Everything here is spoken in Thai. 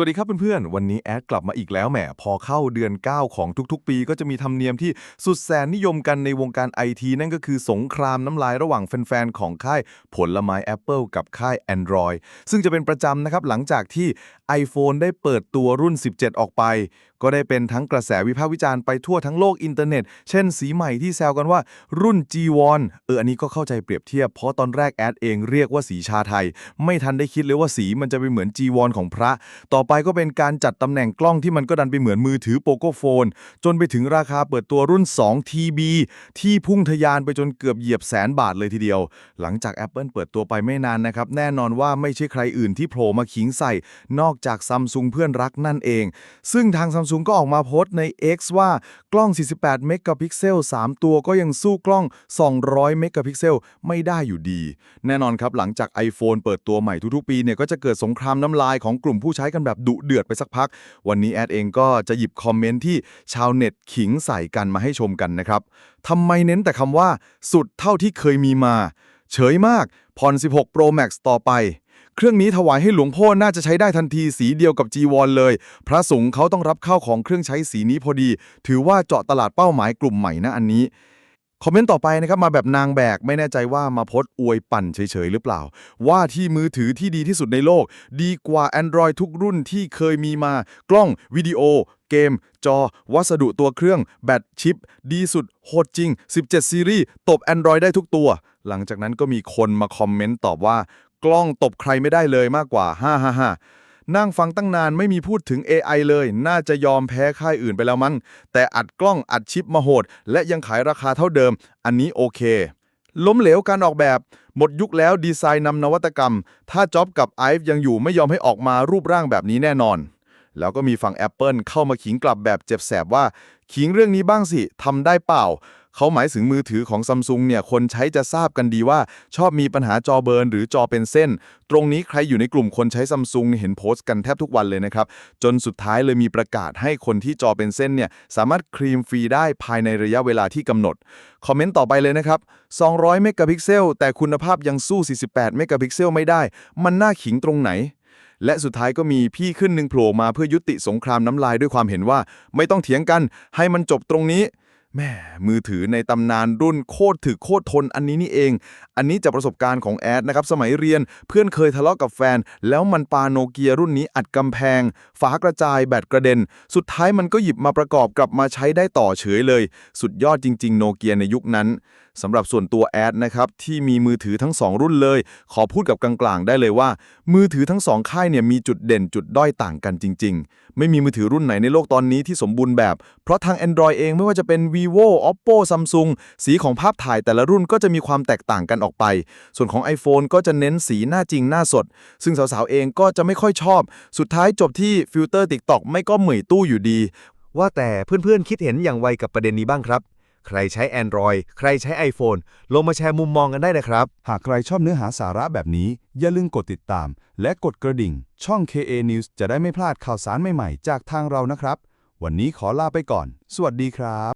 วัสดีครับเพื่อนๆ วันนี้แอดกลับมาอีกแล้วแหมพอเข้าเดือน 9 ของทุกๆ ปี ก็จะมีธรรมเนียมที่สุดแสนนิยมกันในวงการไอทีนั่นก็คือสงครามน้ำลายระหว่างแฟนๆ ของค่ายผลไม้ Apple กับค่าย Android ซึ่งจะเป็นประจำนะครับหลังจากที่ iPhone ได้เปิดตัวรุ่น 17 ออกไป ก็ได้เป็นทั้งกระแสวิพากษ์วิจารณ์ไปทั่วทั้งโลกอินเทอร์เน็ต เช่นสีใหม่ที่แซวกันว่า รุ่น G1 เอออันนี้ก็เข้าใจเปรียบเทียบ เพราะตอนแรกแอดเองเรียกว่าสีชาไทย ไม่ทันได้คิดเลยว่าสีมันจะไปเหมือน G1 ของพระ ต่อไปก็เป็นการจัดตำแหน่งกล้องที่มันก็ดันไปเหมือนมือถือโปโกโฟน จนไปถึงราคาเปิดตัวรุ่น 2 TB ที่พุ่งทะยานไปจนเกือบเหยียบแสนบาทเลยทีเดียว หลังจาก Apple เปิดตัวไปไม่นานนะครับ แน่นอนว่าไม่ใช่ใครอื่นที่โผล่มาขิงใส่ นอกจากซัมซุงเพื่อนรักนั่นเอง ซึ่งทางซัมซุงก็ออกมาโพสต์ใน X ว่ากล้อง 48 เมกะพิกเซล 3 ตัวก็ยังสู้กล้อง 200 เมกะพิกเซล ไม่ได้อยู่ดี แน่นอนครับ หลังจาก iPhone เปิดตัวใหม่ทุกๆ ปีเนี่ยก็จะเกิดสงครามน้ำลายของกลุ่มผู้ใช้กันแบบดุเดือดไปสักพัก วันนี้แอดเองก็จะหยิบคอมเมนต์ที่ชาวเน็ตขิงใส่กันมาให้ชมกันนะครับทำไมเน้นแต่คำว่า สุดเท่าที่เคยมีมา เฉยมากผ่อน16 Pro Max ต่อไป เครื่องนี้ถวายให้หลวงพ่อน่าจะใช้ได้ทันทีสีเดียวกับ G1 เลย พระสงฆ์เขาต้องรับเข้าของเครื่องใช้สีนี้พอดี ถือว่าเจาะตลาดเป้าหมายกลุ่มใหม่นะอันนี้คอมเมนต์ต่อไปนะครับ มาแบบนางแบก ไม่แน่ใจว่ามาพสต์อวยปั่นเฉยๆ หรือเปล่า ว่าที่มือถือที่ดีที่สุดในโลก ดีกว่า Android ทุกรุ่นที่เคยมีมา กล้อง วิดีโอ เกม จอ วัสดุตัวเครื่อง แบตชิป ดีสุด โหดจริง 17 ซีรีส์ ตบ Android ได้ทุกตัว หลังจากนั้นก็มีคนมาคอมเมนต์ตอบว่า กล้องตบใครไม่ได้เลยมากกว่า555นั่งฟังตั้งนานไม่มีพูดถึง AI เลย น่าจะยอมแพ้ค่ายอื่นไปแล้วมั้ง แต่อัดกล้องอัดชิปมาโหด และยังขายราคาเท่าเดิม อันนี้โอเค ล้มเหลวการออกแบบ หมดยุคแล้วดีไซน์นำนวัตกรรม ถ้าจ็อบกับไอฟ์ยังอยู่ไม่ยอมให้ออกมารูปร่างแบบนี้แน่นอน แล้วก็มีฝั่ง Apple เข้ามาขิงกลับแบบเจ็บแสบว่า ขิงเรื่องนี้บ้างสิทำได้เปล่าเขาหมายถึงมือถือของซัมซุงเนี่ยคนใช้จะทราบกันดีว่า ชอบมีปัญหาจอเบิร์นหรือจอเป็นเส้น ตรงนี้ใครอยู่ในกลุ่มคนใช้ซัมซุงเห็นโพสต์กันแทบทุกวันเลยนะครับ จนสุดท้ายเลยมีประกาศให้คนที่จอเป็นเส้นเนี่ยสามารถครีมฟรีได้ภายในระยะเวลาที่กำหนด คอมเมนต์ต่อไปเลยนะครับ 200 เมกะพิกเซลแต่คุณภาพยังสู้ 48 เมกะพิกเซลไม่ได้ มันน่าขิงตรงไหนและสุดท้ายก็มีพี่ขึ้นหนึ่งโผล่มาเพื่อยุติสงครามน้ำลายด้วยความเห็นว่า ไม่ต้องเถียงกันให้มันจบตรงนี้ แม่มือถือในตำนานรุ่นโคตรถึกโคตรทนอันนี้นี่เอง อันนี้จากประสบการณ์ของแอดนะครับ สมัยเรียนเพื่อนเคยทะเลาะกับแฟน แล้วมันปาโนเกียรุ่นนี้อัดกำแพง ฝากระจายแบตกระเด็น สุดท้ายมันก็หยิบมาประกอบกลับมาใช้ได้ต่อเฉยเลย สุดยอดจริง ๆ โนเกียในยุคนั้นสำหรับส่วนตัวแอดนะครับที่มีมือถือทั้ง 2 รุ่นเลย ขอพูดกับกลางๆ ได้เลยว่า มือถือทั้งสองค่ายเนี่ยมีจุดเด่นจุดด้อยต่างกันจริง ๆ ไม่มีมือถือรุ่นไหนในโลกตอนนี้ที่สมบูรณ์แบบเพราะทาง Android เองไม่ว่าจะเป็น vivo oppo samsung สีของภาพถ่ายแต่ละรุ่นก็จะมีความแตกต่างกันออกไป ส่วนของ iPhone ก็จะเน้นสีหน้าจริงหน้าสด ซึ่งสาวๆเองก็จะไม่ค่อยชอบ สุดท้ายจบที่ฟิลเตอร์ TikTok ไม่ก็เหมยตู้อยู่ดี ว่าแต่เพื่อนๆคิดเห็นอย่างไรกับประเด็นนี้บ้างครับ ใครใช้ Android ใครใช้ iPhone ลงมาแชร์มุมมองกันได้นะครับ หากใครชอบเนื้อหาสาระแบบนี้ อย่าลืมกดติดตาม และกดกระดิ่ง ช่อง KA News จะได้ไม่พลาดข่าวสารใหม่ๆ จากทางเรานะครับ วันนี้ขอลาไปก่อน สวัสดีครับ